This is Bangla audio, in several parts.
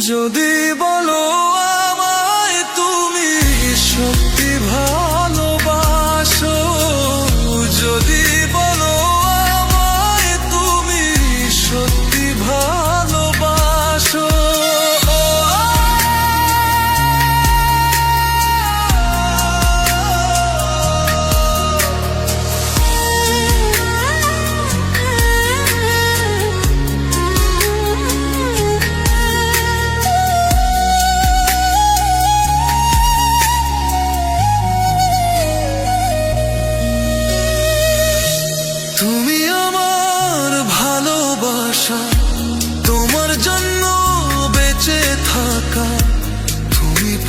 যদি বলো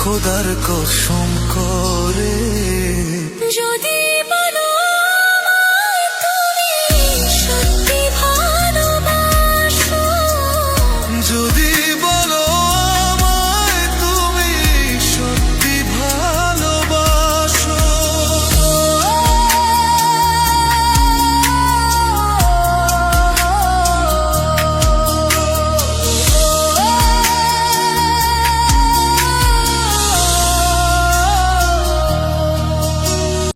খোদার কসম করে। যদি